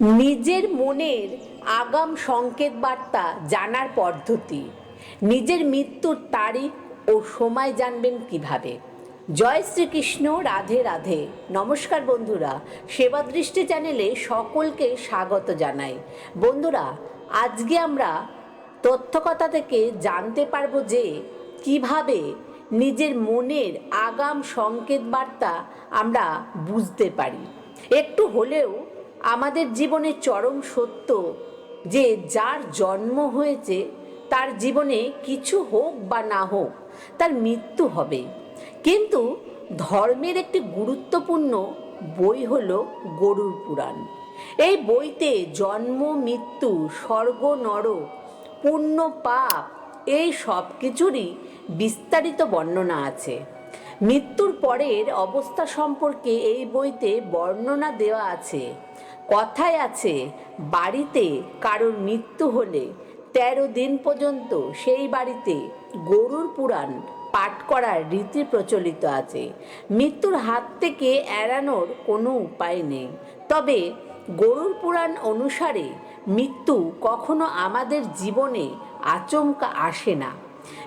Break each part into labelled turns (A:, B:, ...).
A: নিজের মনের আগাম সংকেত বার্তা জানার পদ্ধতি। নিজের মৃত্যুর তারিখ ও সময় জানবেন কীভাবে। জয় শ্রীকৃষ্ণ, রাধে রাধে। নমস্কার বন্ধুরা। সেবা দৃষ্টি চ্যানেলে সকলকে স্বাগত জানাই। বন্ধুরা, আজকে আমরা তথ্যকথা থেকে জানতে পারব যে কীভাবে নিজের মনের আগাম সংকেত বার্তা আমরা বুঝতে পারি। একটু হলেও আমাদের জীবনে চরম সত্য যে যার জন্ম হয়েছে, তার জীবনে কিছু হোক বা না হোক, তার মৃত্যু হবে। কিন্তু ধর্মের একটি গুরুত্বপূর্ণ বই হল গরুর পুরাণ। এই বইতে জন্ম, মৃত্যু, স্বর্গ নরক পুণ্য, পাপ, এই সব কিছুরই বিস্তারিত বর্ণনা আছে। মৃত্যুর পরের অবস্থা সম্পর্কে এই বইতে বর্ণনা দেওয়া আছে। কথায় আছে, বাড়িতে কারোর মৃত্যু হলে তেরো দিন পর্যন্ত সেই বাড়িতে গরুর পুরাণ পাঠ করার রীতি প্রচলিত আছে। মৃত্যুর হাত থেকে এড়ানোর কোনো উপায় নেই। তবে গরুর পুরাণ অনুসারে মৃত্যু কখনো আমাদের জীবনে আচমকা আসে না।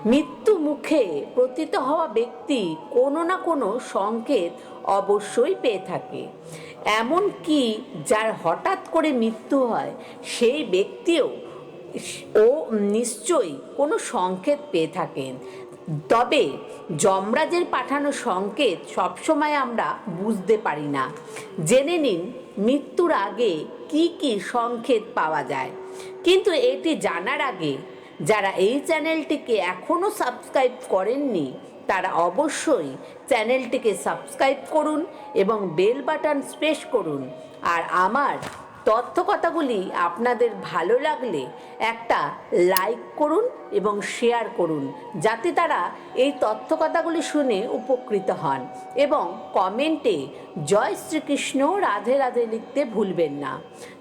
A: মৃত্যু মুখে প্রতীত হওয়া ব্যক্তি কোনো না কোনো সংকেত অবশ্যই পেয়ে থাকে। এমন কি যার হঠাৎ করে মৃত্যু হয়, সেই ব্যক্তিও ও নিশ্চয়ই কোনো সংকেত পেয়ে থাকেন। তবে যমরাজের পাঠানো সংকেত সবসময় আমরা বুঝতে পারি না। জেনে নিন মৃত্যুর আগে কি কি সংকেত পাওয়া যায়। কিন্তু এটি জানার আগে, যারা এই চ্যানেলটিকে এখনও সাবস্ক্রাইব করেননি তারা অবশ্যই চ্যানেলটিকে সাবস্ক্রাইব করুন এবং বেল বাটন স্পেস করুন। আর আমার তথ্যকথাগুলি আপনাদের ভালো লাগলে একটা লাইক করুন এবং শেয়ার করুন, যাতে তারা এই তথ্যকথাগুলি শুনে উপকৃত হন এবং কমেন্টে জয় শ্রীকৃষ্ণ, রাধে রাধে লিখতে ভুলবেন না।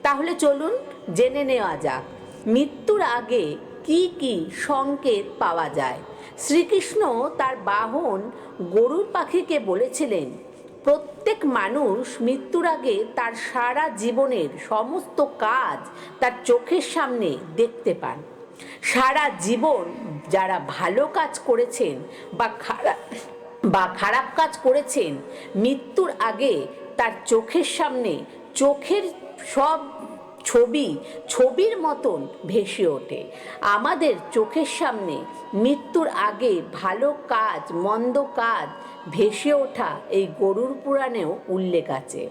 A: তাহলে চলুন জেনে নেওয়া যাক, মৃত্যুর আগে কি কি সংকেত পাওয়া যায়। শ্রীকৃষ্ণ তার বাহন গরুর পাখিকে বলেছিলেন, প্রত্যেক মানুষ মৃত্যুর আগে তার সারা জীবনের সমস্ত কাজ তার চোখের সামনে দেখতে পান। সারা জীবন যারা ভালো কাজ করেছেন বা খারাপ বা খারাপ কাজ করেছেন, মৃত্যুর আগে তার চোখের সামনে, চোখের সব ছবি, ছবির মতন ভেসে ওঠে। আমাদের চোখের সামনে মৃত্যুর আগে ভালো কাজ, মন্দ কাজ ভেসে ওঠা এই গরুর পুরাণেও উল্লেখ আছে।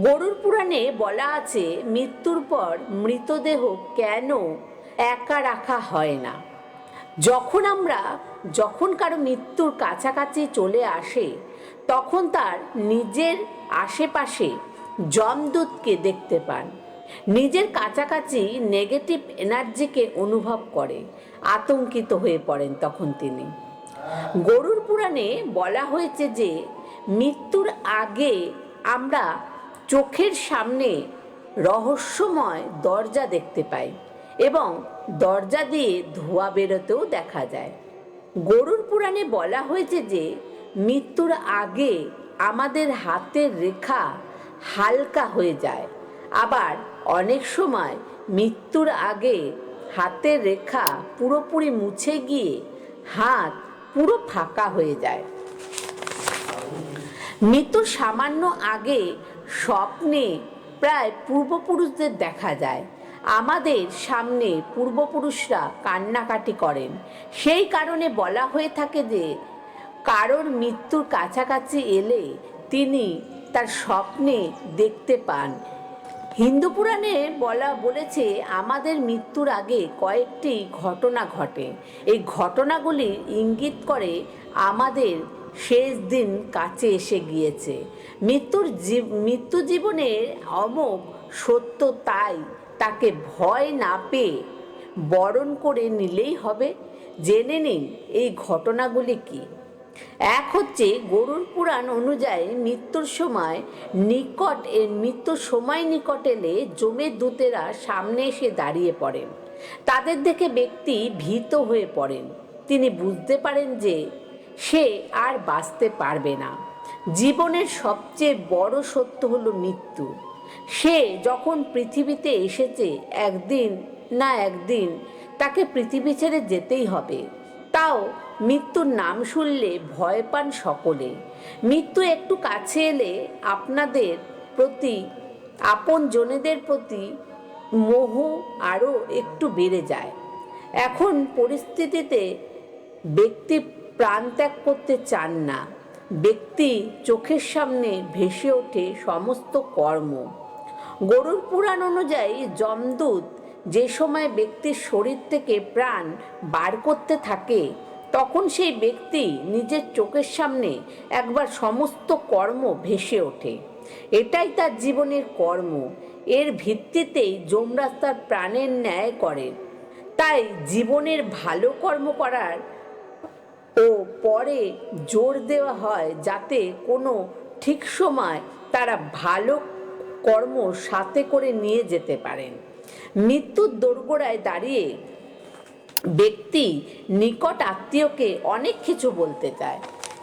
A: গরুর পুরাণে বলা আছে, মৃত্যুর পর মৃতদেহ কেন একা রাখা হয় না? যখন আমরা, যখন কারও মৃত্যুর কাছাকাছি চলে আসে, তখন তার নিজের আশেপাশে যমদূতকে দেখতে পান। নিজের কাছাকাছি নেগেটিভ এনার্জিকে অনুভব করে। আতঙ্কিত হয়ে পড়েন তখন তিনি। গরুর পুরাণে বলা হয়েছে যে, মৃত্যুর আগে আমরা চোখের সামনে রহস্যময় দরজা দেখতে পাই এবং দরজা দিয়ে ধোঁয়া বেরোতেও দেখা যায়। গরুর পুরাণে বলা হয়েছে যে, মৃত্যুর আগে আমাদের হাতের রেখা হালকা হয়ে যায় আবার অনেক সময় মৃত্যুর আগে হাতের রেখা পুরোপুরি মুছে গিয়ে হাত পুরো ফাঁকা হয়ে যায়। মৃত্যুর সামান্য আগে স্বপ্নে প্রায় পূর্বপুরুষদের দেখা যায়। আমাদের সামনে পূর্বপুরুষরা কান্নাকাটি করেন। সেই কারণে বলা হয়ে থাকে যে, কারোর মৃত্যুর কাছাকাছি এলে তিনি তার স্বপ্নে দেখতে পান। হিন্দু পুরাণে বলা বলেছে, আমাদের মৃত্যুর আগে কয়েকটি ঘটনা ঘটে। এই ঘটনাগুলি ইঙ্গিত করে আমাদের শেষ দিন কাছে এসে গিয়েছে। মৃত্যুর জীব, মৃত্যু জীবনের অমোঘ সত্য তাই, তাকে ভয় না পেয়ে বরণ করে নিলেই হবে। জেনে নিন, এই ঘটনাগুলি কী? এক হচ্ছে গরুর পুরাণ অনুযায়ী মৃত্যুর সময় নিকট এর মৃত্যুর সময় নিকট এলে জমের দূতেরা সামনে এসে দাঁড়িয়ে পড়েন। তাদের দেখে ব্যক্তি ভীত হয়ে পড়েন। তিনি বুঝতে পারেন যে সে আর বাঁচতে পারবে না। জীবনের সবচেয়ে বড় সত্য হলো মৃত্যু। সে যখন পৃথিবীতে এসেছে, একদিন না একদিন তাকে পৃথিবী ছেড়ে যেতেই হবে। তাও মৃত্যুর নাম শুনলে ভয় পান সকলে। মৃত্যু একটু কাছে এলে আপনাদের প্রতি আপন জনেদের প্রতি মোহ আরও একটু বেড়ে যায়। এখন পরিস্থিতিতে ব্যক্তি প্রাণত্যাগ করতে চান না। ব্যক্তি চোখের সামনে ভেসে ওঠে সমস্ত কর্ম। গরুর পুরাণ অনুযায়ী যমদূত যে সময় ব্যক্তির শরীর থেকে প্রাণ বার করতে থাকে, তখন সেই ব্যক্তি নিজের চোখের সামনে একবার সমস্ত কর্ম ভেসে ওঠে। এটাই তার জীবনের কর্ম। এর ভিত্তিতেই যমরাজ তার প্রাণের ন্যায় করে। তাই জীবনের ভালো কর্ম করার ও পরে জোর দেওয়া হয় যাতে কোনো ঠিক সময় তারা ভালো কর্ম সাথে করে নিয়ে যেতে পারেন। মৃত্যুর দোরগোড়ায় দাঁড়িয়ে ব্যক্তি নিকট আত্মীয়কে অনেক কিছু বলতে চায়।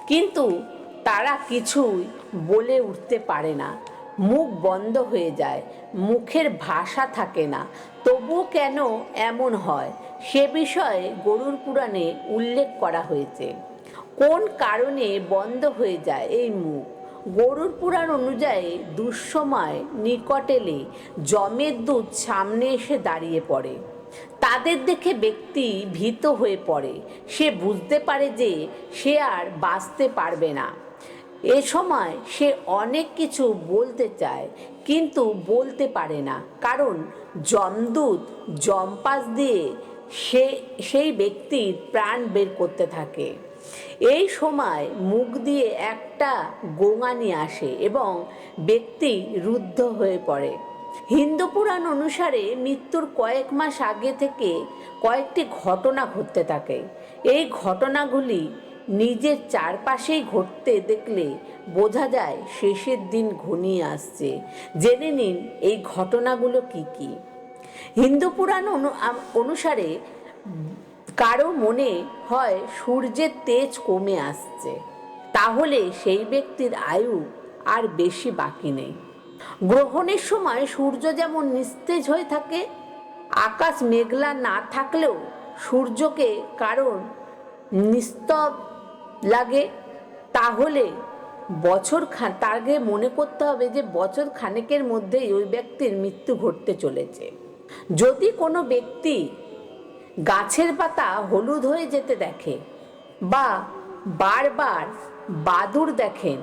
A: কিন্তু তারা কিছুই বলে উঠতে পারে না। মুখ বন্ধ হয়ে যায়, মুখের ভাষা থাকে না। তবুও কেন এমন হয়? সে বিষয়ে গরুর পুরাণে উল্লেখ করা হয়েছে। কোন কারণে বন্ধ হয়ে যায় এই মুখ? গরুর পুরাণ অনুযায়ী দুঃসময় নিকট এলে জমের দুধ সামনে এসে দাঁড়িয়ে পড়ে। তাদের দেখে ব্যক্তি ভীত হয়ে পড়ে। সে বুঝতে পারে যে সে আর বাঁচতে পারবে না। এ সময় সে অনেক কিছু বলতে চায়, কিন্তু বলতে পারে না। কারণ যমদূত জম্পাস দিয়ে সে, সেই ব্যক্তির প্রাণ বের করতে থাকে। এই সময় মুখ দিয়ে একটা গোঙানি আসে এবং ব্যক্তি রুদ্ধ হয়ে পড়ে। হিন্দু পুরাণ অনুসারে মৃত্যুর কয়েক মাস আগে থেকে কয়েকটি ঘটনা ঘটতে থাকে। এই ঘটনাগুলি নিজের চারপাশেই ঘটতে দেখলে বোঝা যায় শেষের দিন ঘনিয়ে আসছে। জেনে নিন এই ঘটনাগুলো কি কি। হিন্দু পুরাণ অনু- অনুসারে কারও মনে হয় সূর্যের তেজ কমে আসছে, তাহলে সেই ব্যক্তির আয়ু আর বেশি বাকি নেই। গ্রহণের সময় সূর্য যেমন নিস্তেজ হয়ে থাকে, আকাশ মেঘলা না থাকলেও সূর্যকে কারণ নিস্তব লাগে, তাহলে বছর খান তার মনে করতে হবে যে বছর খানেকের মধ্যেই ওই ব্যক্তির মৃত্যু ঘটতে চলেছে। যদি কোনো ব্যক্তি গাছের পাতা হলুদ হয়ে যেতে দেখে বা বারবার বাদুর দেখেন,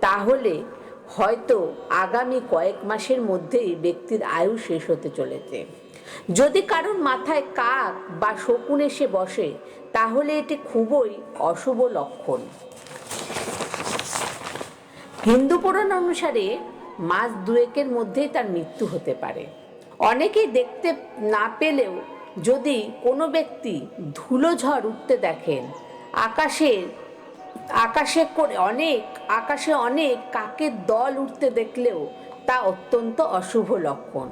A: তাহলে হয়তো আগামী কয়েক মাসের মধ্যেই ব্যক্তির আয়ু শেষ হতে চলেছে। যদি কারোর মাথায় কাক বা শকুন এসে বসে, তাহলে এটি খুবই অশুভ লক্ষণ। হিন্দু পুরাণ অনুসারে মাস দুয়েকের মধ্যেই তার মৃত্যু হতে পারে। অনেকেই দেখতে না পেলেও যদি কোনো ব্যক্তি ধুলো ঝড় উঠতে দেখেন আকাশের আকাশে করে অনেক, আকাশে অনেক কাকের দল উঠতে দেখলেও তা অত্যন্ত অশুভ লক্ষণ।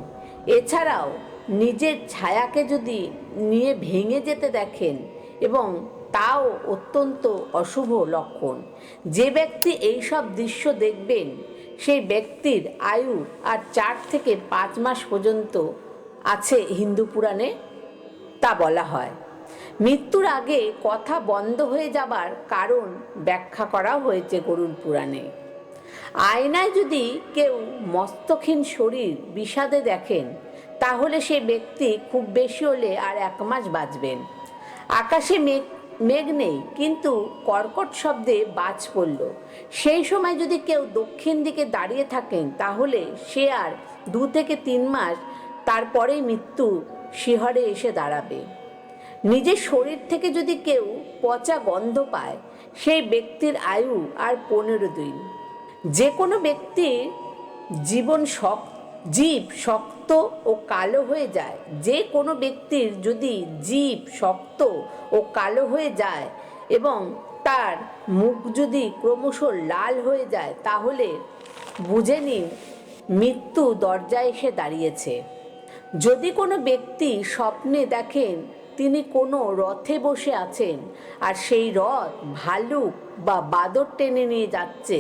A: এছাড়াও নিজের ছায়াকে যদি নিয়ে ভেঙে যেতে দেখেন এবং তাও অত্যন্ত অশুভ লক্ষণ। যে ব্যক্তি এইসব দৃশ্য দেখবেন, সেই ব্যক্তির আয়ু আর চার থেকে পাঁচ মাস পর্যন্ত আছে হিন্দু পুরাণে। তা বলা হয়। মৃত্যুর আগে কথা বন্ধ হয়ে যাবার কারণ ব্যাখ্যা করা হয়েছে গরুর পুরাণে। আয়নায় যদি কেউ মস্তকহীন শরীর বিষাদে দেখেন, তাহলে সে ব্যক্তি খুব বেশি হলে আর এক মাস বাঁচবেন। আকাশে মেঘ মেঘ নেই, কিন্তু কর্কট শব্দে বাজ পড়ল। সেই সময় যদি কেউ দক্ষিণ দিকে দাঁড়িয়ে থাকেন, তাহলে সে আর দু থেকে তিন মাস তারপরেই মৃত্যু শিহরে এসে দাঁড়াবে। নিজের শরীর থেকে যদি কেউ পচা গন্ধ পায়, সেই ব্যক্তির আয়ু আর পনেরো দিন। যে কোনো ব্যক্তির জীবন শক, জীব শক্ত ও কালো হয়ে যায়। যে কোনো ব্যক্তির যদি জীব শক্ত ও কালো হয়ে যায় এবং তার মুখ যদি ক্রমশ লাল হয়ে যায়, তাহলে বুঝে নিন মৃত্যু দরজায় এসে দাঁড়িয়েছে। যদি কোনো ব্যক্তি স্বপ্নে দেখেন তিনি কোনো রথে বসে আছেন আর সেই রথ ভালুক বা বাদর টেনে নিয়ে যাচ্ছে,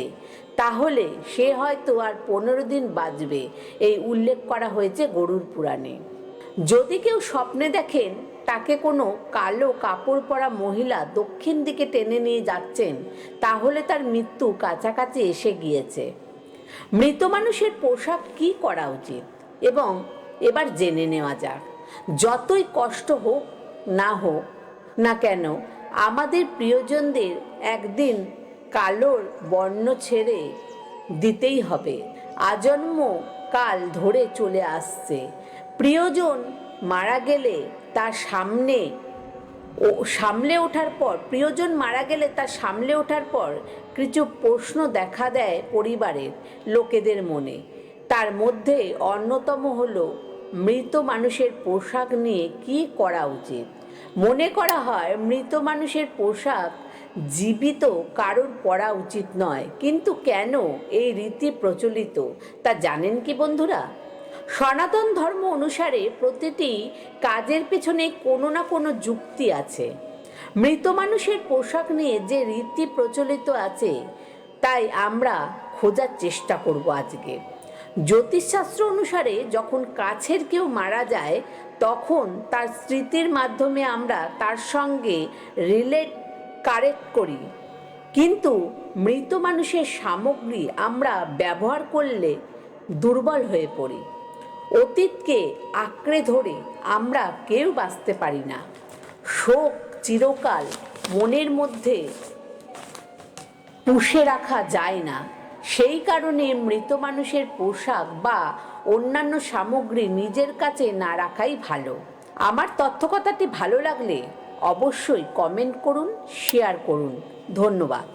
A: তাহলে সে হয়তো আর পনেরো দিন বাঁচবে। এই উল্লেখ করা হয়েছে গরুর পুরাণে। যদি কেউ স্বপ্নে দেখেন তাকে কোনো কালো কাপড় পরা মহিলা দক্ষিণ দিকে টেনে নিয়ে যাচ্ছেন, তাহলে তার মৃত্যু কাছাকাছি এসে গিয়েছে। মৃত মানুষের পোশাক কি করা উচিত? এবং এবার জেনে নেওয়া যাক। যতই কষ্ট হোক, না হোক, না কেন, আমাদের প্রিয়জনদের একদিন কালোর বর্ণ ছেড়ে দিতেই হবে। আজন্ম কাল ধরে চলে আসছে। প্রিয়জন মারা গেলে তার সামনে ও, সামলে ওঠার পর, প্রিয়জন মারা গেলে তার সামলে ওঠার পর কিছু প্রশ্ন দেখা দেয় পরিবারের লোকেদের মনে। তার মধ্যে অন্যতম হলো মৃত মানুষের পোশাক নিয়ে কি করা উচিত? মনে করা হয়, মৃত মানুষের পোশাক জীবিত কারোর পরা উচিত নয়। কিন্তু কেন এই রীতি প্রচলিত? তা জানেন কি বন্ধুরা? সনাতন ধর্ম অনুসারে প্রতিটি কাজের পেছনে কোনো না কোনো যুক্তি আছে। মৃত মানুষের পোশাক নিয়ে যে রীতি প্রচলিত আছে, তাই আমরা খোঁজার চেষ্টা করব আজকে। জ্যোতিষশাস্ত্র অনুসারে যখন কাছের কেউ মারা যায়, তখন তার স্মৃতির মাধ্যমে আমরা তার সঙ্গে রিলেট কারেক্ট করি। কিন্তু মৃত মানুষের সামগ্রী আমরা ব্যবহার করলে দুর্বল হয়ে পড়ি। অতীতকে আঁকড়ে ধরে আমরা কেউ বাঁচতে পারি না। শোক চিরকাল মনের মধ্যে পুষে রাখা যায় না। সেই কারণে মৃত মানুষের পোশাক বা অন্যান্য সামগ্রী নিজের কাছে না রাখাই ভালো। আমার তথ্যকথাটি ভালো লাগলে অবশ্যই কমেন্ট করুন শেয়ার করুন। ধন্যবাদ।